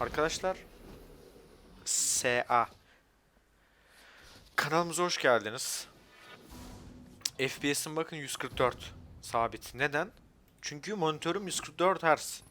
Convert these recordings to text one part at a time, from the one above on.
Arkadaşlar SA Kanalımıza hoş geldiniz. FPS'in bakın 144 sabit. Neden? Çünkü monitörüm 144 Hz.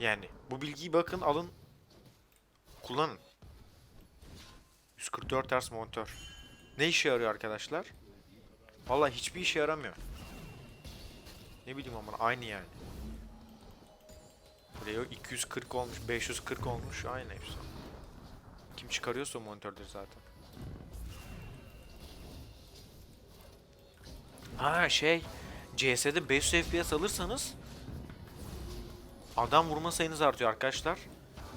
Yani bu bilgiyi bakın alın kullanın. 144 Hz monitör. Ne işe yarıyor arkadaşlar? Vallahi hiçbir işe yaramıyor. Ne bileyim ama aynı yani. Buraya 240 olmuş, 540 olmuş aynı hepsi. Kim çıkarıyorsa o zaten. Ha şey, CS'de 500 FPS alırsanız adam vurma sayınız artıyor arkadaşlar.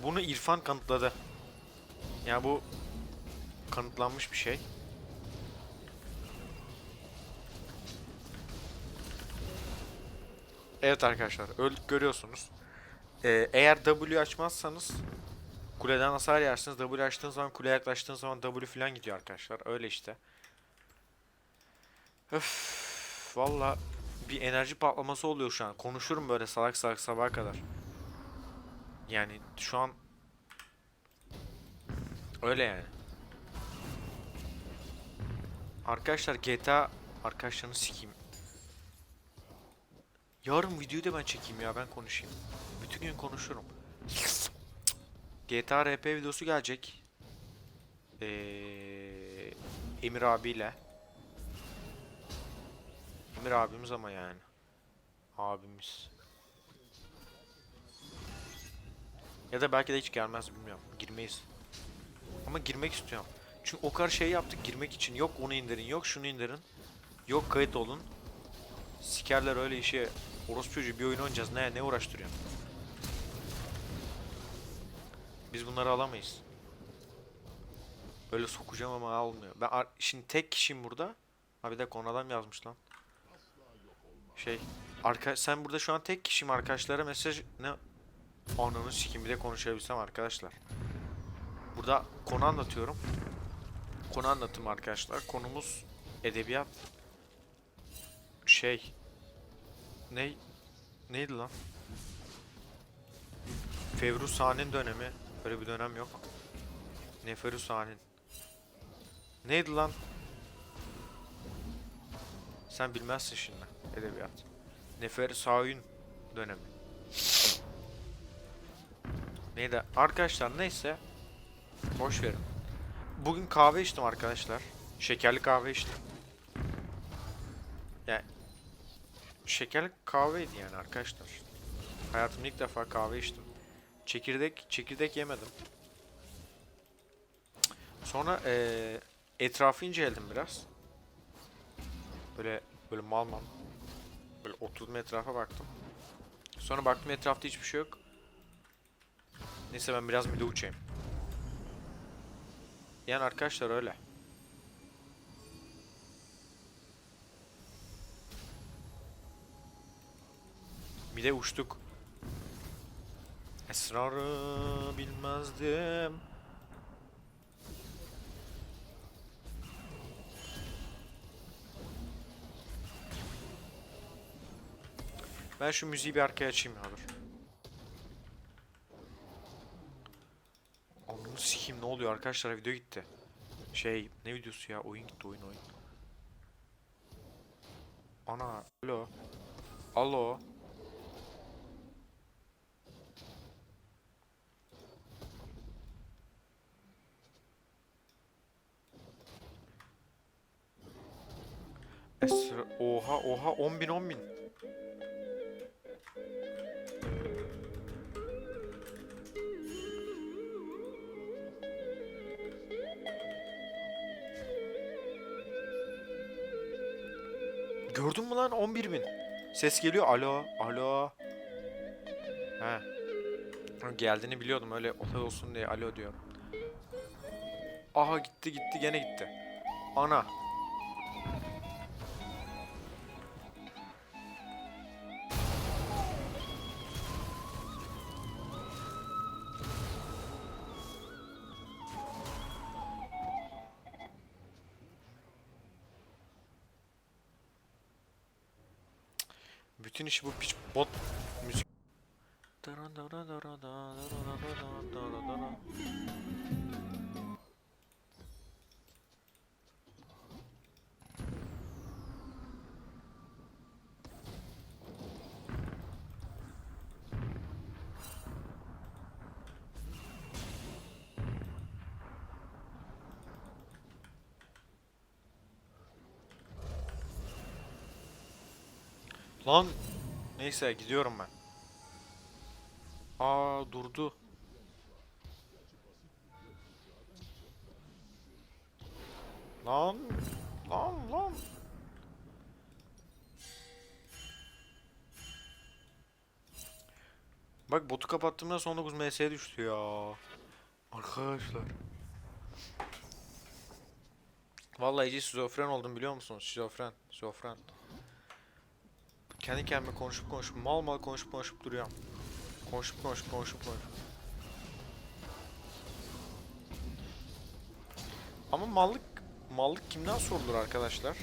Bunu İrfan kanıtladı. Yani bu kanıtlanmış bir şey. Evet arkadaşlar öldük görüyorsunuz. Ee, eğer W açmazsanız kuleden hasar yersiniz. W açtığınız zaman kuleye yaklaştığınız zaman W falan gidiyor arkadaşlar. Öyle işte. Öf, valla bir enerji patlaması oluyor şu an. Konuşurum böyle salak salak sabaha kadar. Yani şu an öyle yani. Arkadaşlar GTA arkadaşlarını sikeyim. Yarın videoyu da ben çekeyim ya ben konuşayım. Bütün gün konuşurum. GTA RP videosu gelecek. Ee, Emir abiyle. Emir abimiz ama yani. Abimiz. Ya da belki de hiç gelmez bilmiyorum. Girmeyiz. Ama girmek istiyorum. Çünkü o kadar şey yaptık girmek için. Yok onu indirin, yok şunu indirin. Yok kayıt olun. Sikerler öyle işe. Orospu çocuğu bir oyun oynayacağız. Ne ne uğraştırıyorsun? Biz bunları alamayız. Böyle sokacağım ama almıyor. Ben şimdi tek kişiyim burada. Ha bir dakika on adam yazmış lan. Şey, arka sen burada şu an tek kişiyim arkadaşlara mesaj ne Ananı sikim bir de konuşabilsem arkadaşlar. Burada konu anlatıyorum. Konu anlatım arkadaşlar. Konumuz edebiyat. Şey. Ne? Neydi lan? Fevruz Sani'nin dönemi. Öyle bir dönem yok. Neferus Sani'nin. Neydi lan? Sen bilmezsin şimdi edebiyat. Neferus Sani'nin dönemi. Neydi? Arkadaşlar neyse. Boş verin. Bugün kahve içtim arkadaşlar. Şekerli kahve içtim. Yani şekerli kahveydi yani arkadaşlar. Hayatımda ilk defa kahve içtim. Çekirdek çekirdek yemedim. Sonra eee etrafı inceledim biraz. Böyle böyle mal mal. Böyle oturdum etrafa baktım. Sonra baktım etrafta hiçbir şey yok. Neyse ben biraz mide uçayım. Yani arkadaşlar öyle. Bir de uçtuk. Esrarı bilmezdim. Ben şu müziği bir arkaya açayım ya dur. Ananı sikeyim ne oluyor arkadaşlar video gitti. Şey ne videosu ya oyun gitti oyun oyun. Ana alo. Alo. Esra oha oha 10 bin 10 bin. Gördün mü lan 11 bin. Ses geliyor. Alo, alo. He. Geldiğini biliyordum öyle olay olsun diye alo diyorum. Aha gitti gitti gene gitti. Ana. İşi bu piç bot müzik. Lan neyse gidiyorum ben. Aa durdu. Lan lan lan. Bak botu kapattığımda son 9 MS'ye düştü ya. Arkadaşlar. Vallahi iyice şizofren oldum biliyor musunuz? Şizofren, şizofren. Kendi kendime konuşup konuşup mal mal konuşup konuşup duruyorum. Konuşup konuşup konuşup konuşup. Ama mallık mallık kimden sorulur arkadaşlar?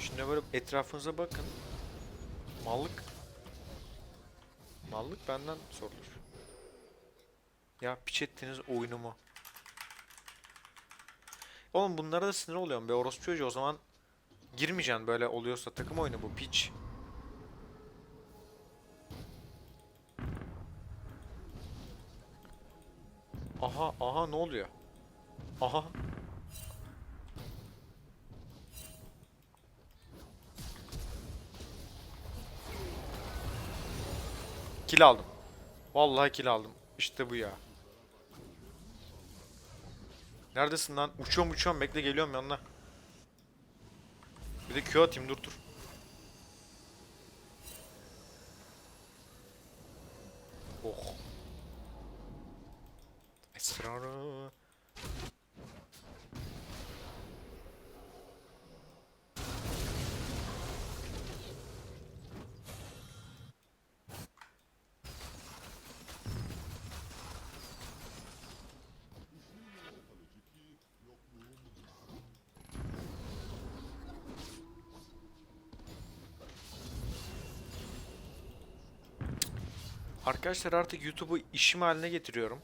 Şimdi böyle etrafınıza bakın. Mallık mallık benden sorulur. Ya piç ettiniz oyunumu. Oğlum bunlara da sinir oluyorum be orospu çocuğu o zaman girmeyeceksin böyle oluyorsa takım oyunu bu piç. Aha aha ne oluyor? Aha. Kill aldım. Vallahi kill aldım. İşte bu ya. Neredesin lan? Uçuyorum uçuyorum bekle geliyorum yanına. Bir de Q atayım dur dur. Oh. Esrarı. Arkadaşlar artık YouTube'u işim haline getiriyorum.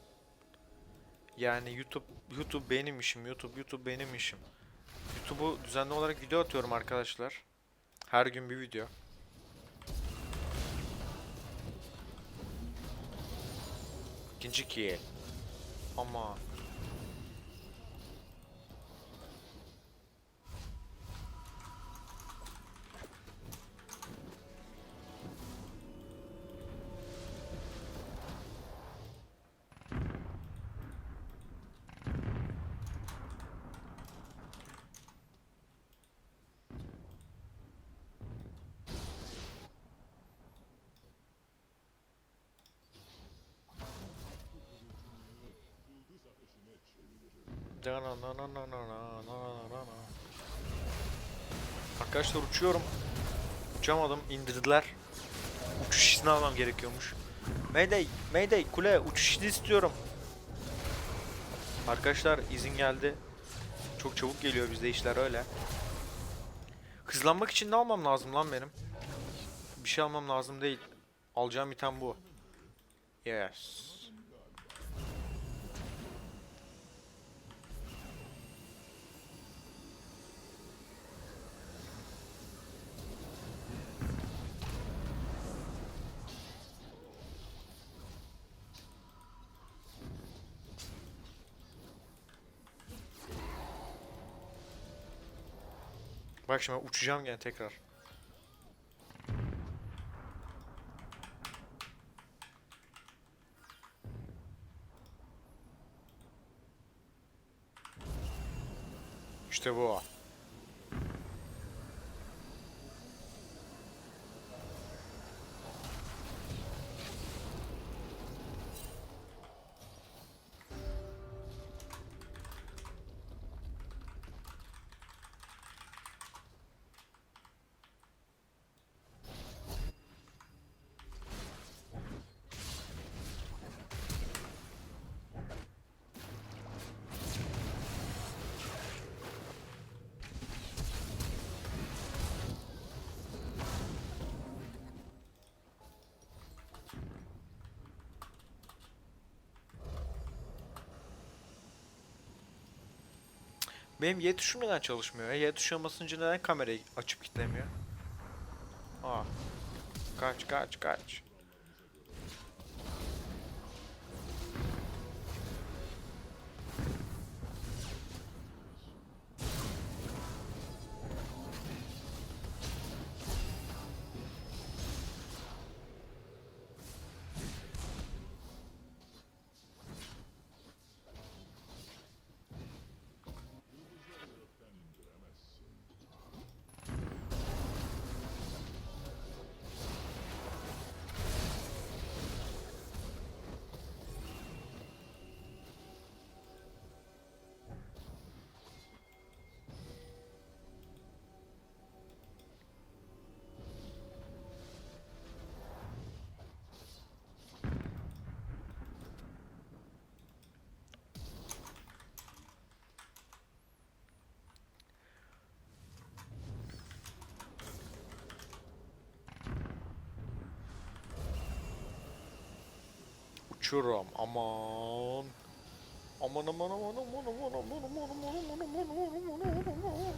Yani YouTube YouTube benim işim. YouTube YouTube benim işim. YouTube'u düzenli olarak video atıyorum arkadaşlar. Her gün bir video. İkinci kill. Ama Arkadaşlar uçuyorum. Uçamadım, indirdiler. Uçuş izni almam gerekiyormuş. Mayday, Mayday, kule uçuş izni istiyorum. Arkadaşlar izin geldi. Çok çabuk geliyor bizde işler öyle. Hızlanmak için ne almam lazım lan benim? Bir şey almam lazım değil. Alacağım item bu. Yes. Bak şimdi uçacağım gene tekrar. İşte bu. Benim Y tuşum neden çalışmıyor? Y tuşuna basınca neden kamerayı açıp kitlemiyor? Aa. Kaç kaç kaç. Uçurum aman. Aman aman aman aman aman aman aman aman aman aman aman aman aman.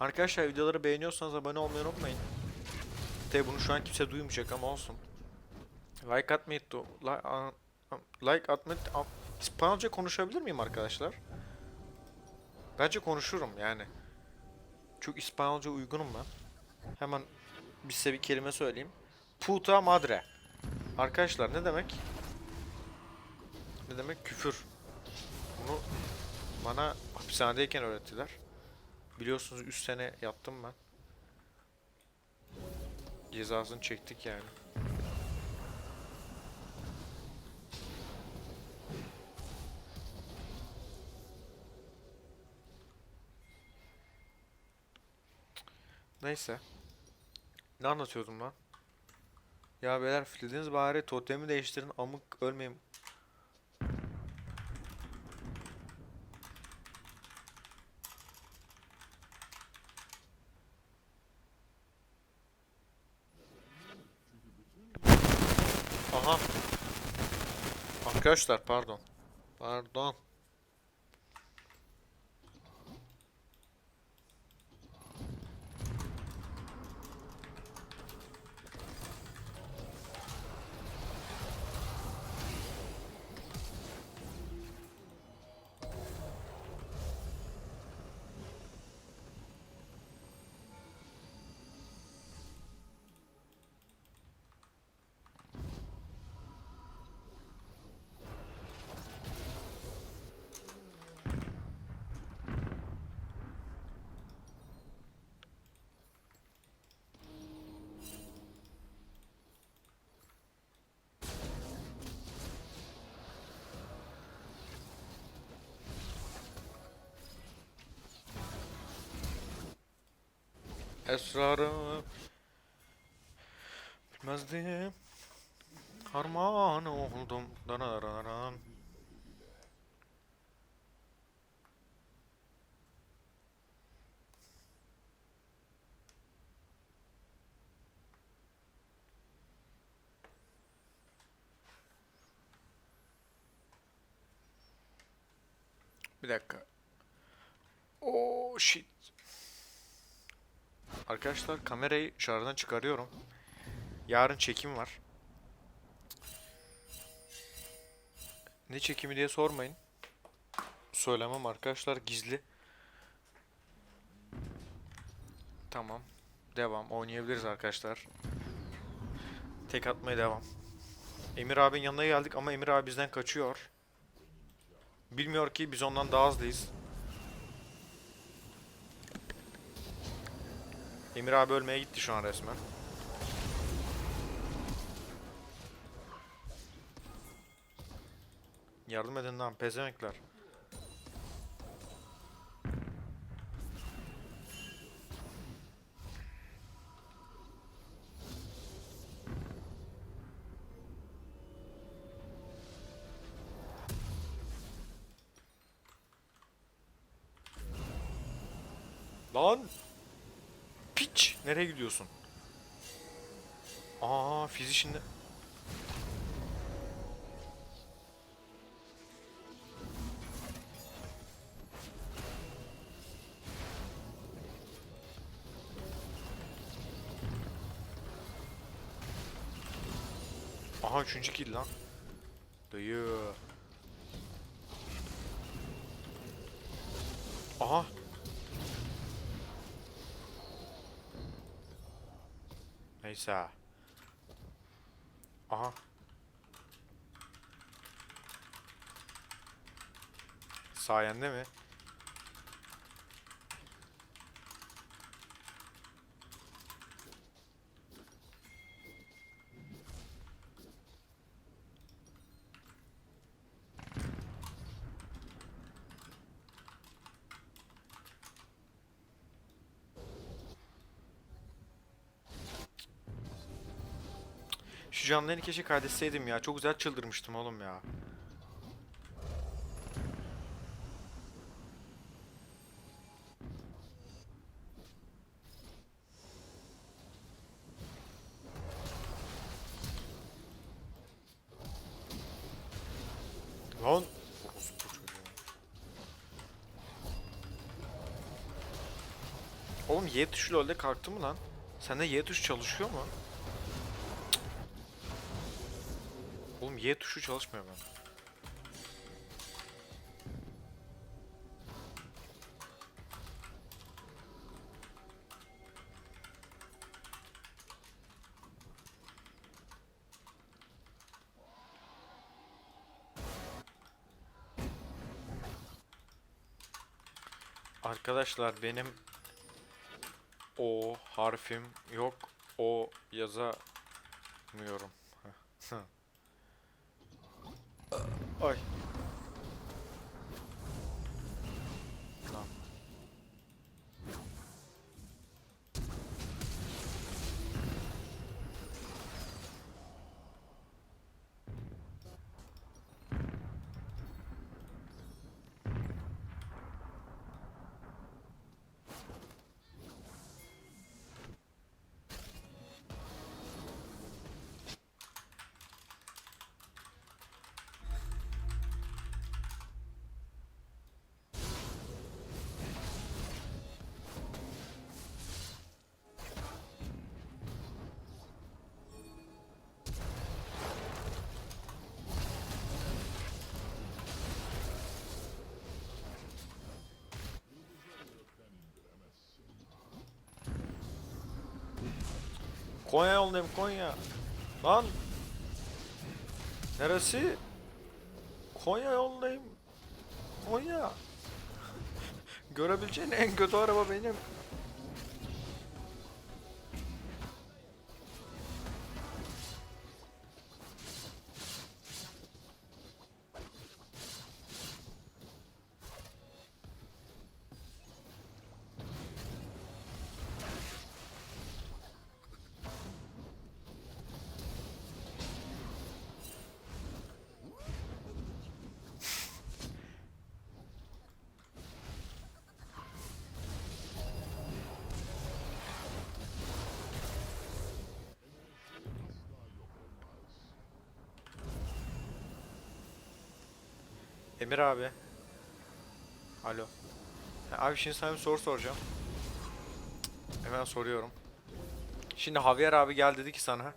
Arkadaşlar videoları beğeniyorsanız abone olmayı unutmayın. Tabi bunu şu an kimse duymayacak ama olsun. Like atmayı, like, atmayı, İspanyolca konuşabilir miyim arkadaşlar? Bence konuşurum yani. Çok İspanyolca uygunum ben. Hemen bir size bir kelime söyleyeyim. Puta madre. Arkadaşlar ne demek? Ne demek? Küfür. Bunu bana hapishanedeyken öğrettiler. Biliyorsunuz 3 sene yattım ben. Cezasını çektik yani. Neyse. Ne anlatıyordum lan? Ya beyler fitlediniz bari totemi değiştirin amık ölmeyeyim. Aha. Arkadaşlar pardon. Pardon. Esrarı bilmezdim. Harman oldum. Darararan. Bir dakika. Oh shit. Arkadaşlar kamerayı şarjdan çıkarıyorum. Yarın çekim var. Ne çekimi diye sormayın. Söylemem arkadaşlar gizli. Tamam. Devam. Oynayabiliriz arkadaşlar. Tek atmaya devam. Emir abinin yanına geldik ama Emir abi bizden kaçıyor. Bilmiyor ki biz ondan daha hızlıyız. Emir abi ölmeye gitti şu an resmen. Yardım edin lan pezemekler. Aha üçüncü kill lan. Dayı. Aha. Neyse. Aha. Sayende mi? Şu canlarını keşke kaydetseydim ya. Çok güzel çıldırmıştım oğlum ya. Lan. Oğlum Y tuşu LoL'de kalktı mı lan? Sende Y tuşu çalışıyor mu? Y tuşu çalışmıyor ben. Arkadaşlar benim o harfim yok. O yazamıyorum. Oj, Konya yoldayım Konya. Lan. Neresi? Konya yoldayım. Konya. Görebileceğin en kötü araba benim. Emir abi. Alo. Ha, Abi şimdi sana bir soru soracağım. Hemen soruyorum. Şimdi Javier abi gel dedi ki sana.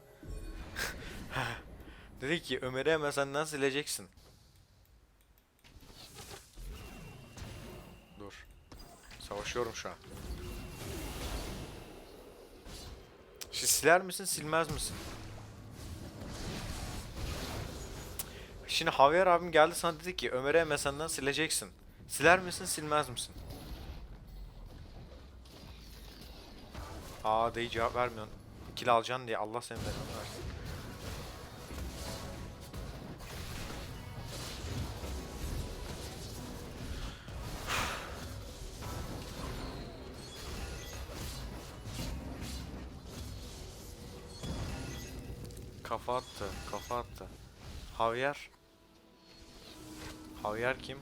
dedi ki Ömer'i hemen senden sileceksin. Dur. Savaşıyorum şu an. Şimdi siler misin silmez misin? Şimdi Javier abim geldi sana dedi ki Ömer'i MSN'den sileceksin. Siler misin silmez misin? Aa dayı cevap vermiyorsun. Kill alacaksın diye Allah seni belanı versin. Kafa attı, kafa attı. Javier. Javier kim?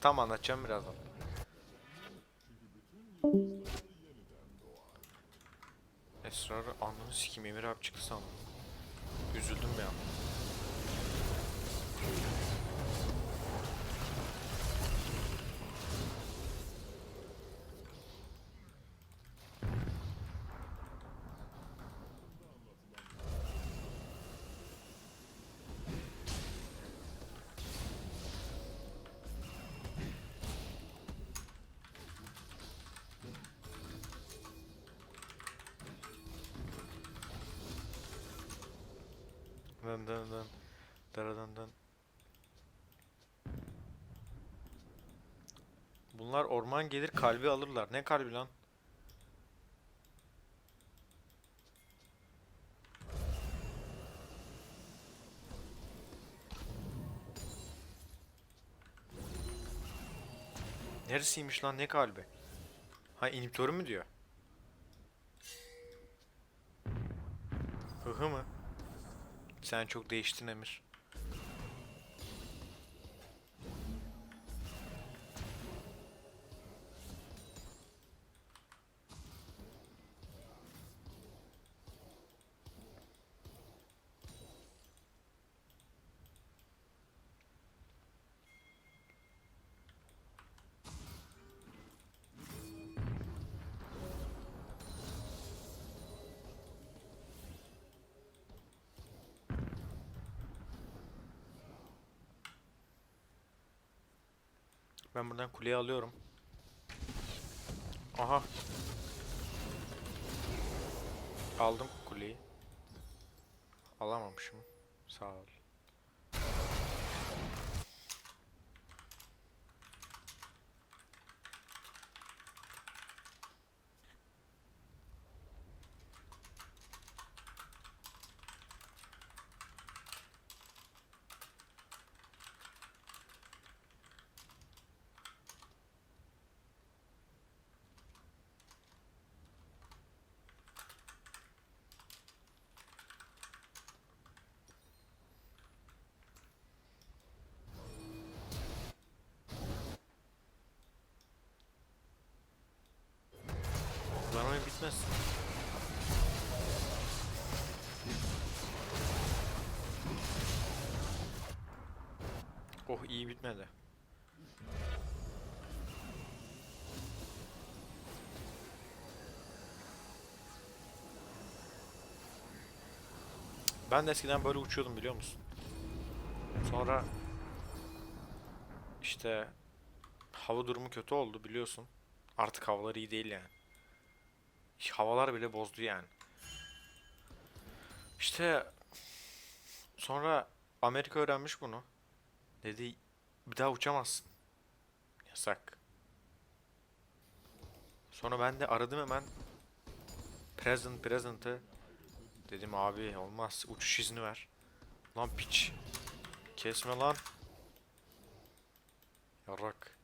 Tam anlatacağım birazdan. ısrarı anını sikim Emir abi çıktı sandım. Üzüldüm ya. Dın dın dın. Daradan dın. Bunlar orman gelir kalbi alırlar. Ne kalbi lan? Neresiymiş lan ne kalbi? Ha inhibitörü mü diyor? Hıhı mı? Sen çok değiştin Emir. Ben buradan kuleyi alıyorum. Aha. Aldım kuleyi. Alamamışım. Sağ ol. Bitmez. Oh iyi bitmedi. Ben de eskiden böyle uçuyordum biliyor musun? Sonra işte hava durumu kötü oldu biliyorsun. Artık havalar iyi değil yani. Havalar bile bozdu yani. İşte sonra Amerika öğrenmiş bunu. Dedi bir daha uçamazsın. Yasak. Sonra ben de aradım hemen present present'ı. Dedim abi olmaz uçuş izni ver. Lan piç. Kesme lan. Yarrak.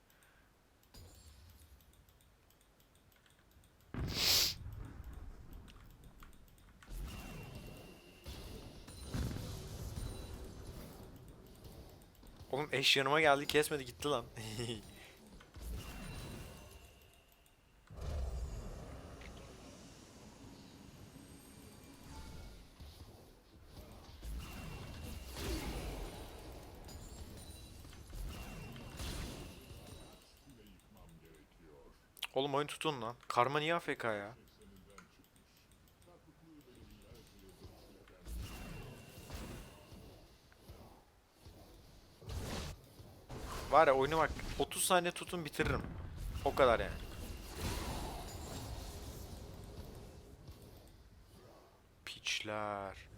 Oğlum eş yanıma geldi kesmedi gitti lan. Oğlum oyun tutun lan. Karma niye AFK ya? Var ya oyunu bak 30 saniye tutun bitiririm. O kadar yani. Piçler.